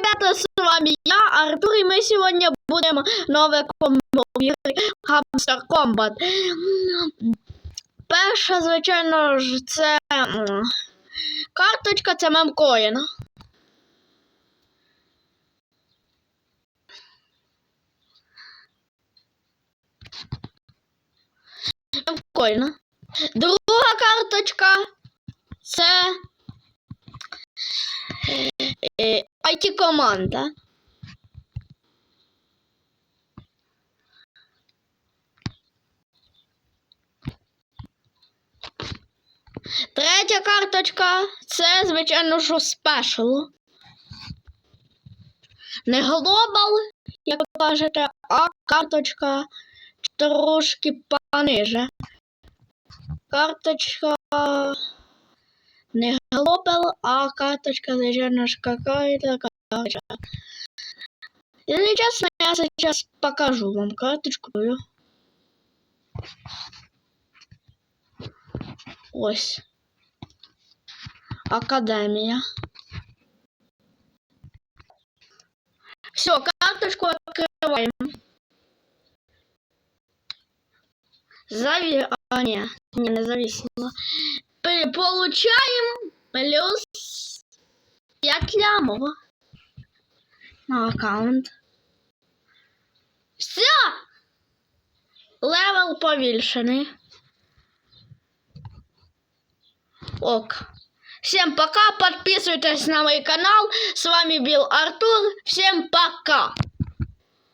ребята, с вами я, Артур, и мы сегодня будем нове комбо в ігрі Hamster. Перша, звичайно ж, це карточка, це мемкоін. Мемкоін. Друга карточка це е, IT-команда. Третя карточка це, звичайно, що спешл. Не глобал, як ви кажете, а карточка трошки пониже. Карточка не глобал, а карточка, какая-то карточка. Если честно, я сейчас покажу вам карточку. Ось. Академія. Все, карточку открываем. Зави... А, не, не, не зависимо. П- Получаем плюс 5 лямов на аккаунт. Все! Левел повільшений. Ок. Всем пока, подписывайтесь на мой канал. С вами был Артур. Всем пока.